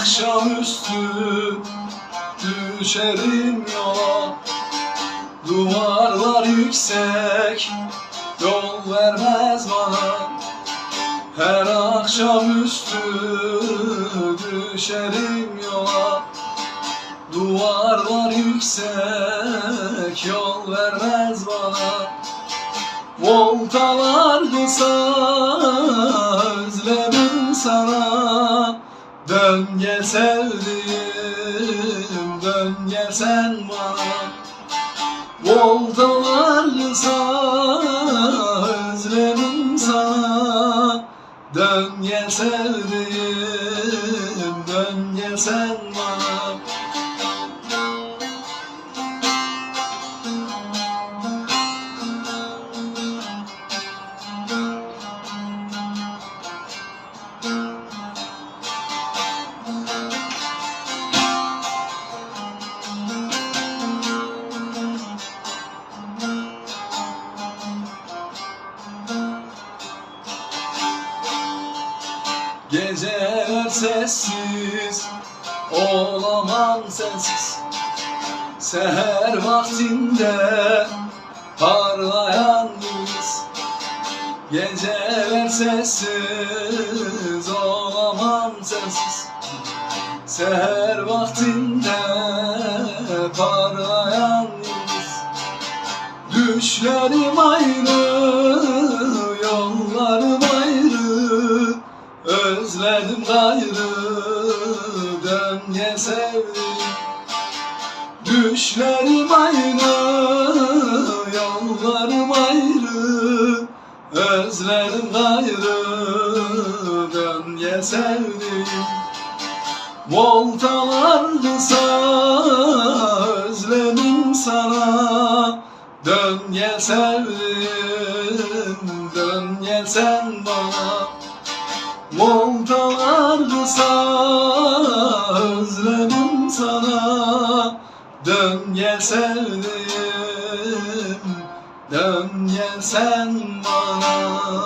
akşamüstü düşerim yola Duvarlar yüksek yol vermez bana. Her akşamüstü düşerim yola Duvarlar yüksek yol vermez bana. Voltalar kısa özlemim sana Dön gel sevdiğim dön gel sen bana. Voltalar kısa özlemim sana. Dön gel sevdiğim dön gel sen Geceler sessiz Olamam sensiz. Seher vaktinde Parlayan yıldız Geceler sessiz Olamam sensiz. Seher vaktinde Parlayan yıldız Düşlerim ayrı Gel sevdim. Düşlerim ayrı Yollarım ayrı Özledim gayrı Dön gel sevdim. Voltalar kısa Özlemim sana. Dön gel sevdim Dön gel sen bana. Voltalar kısa gel Dön gel bana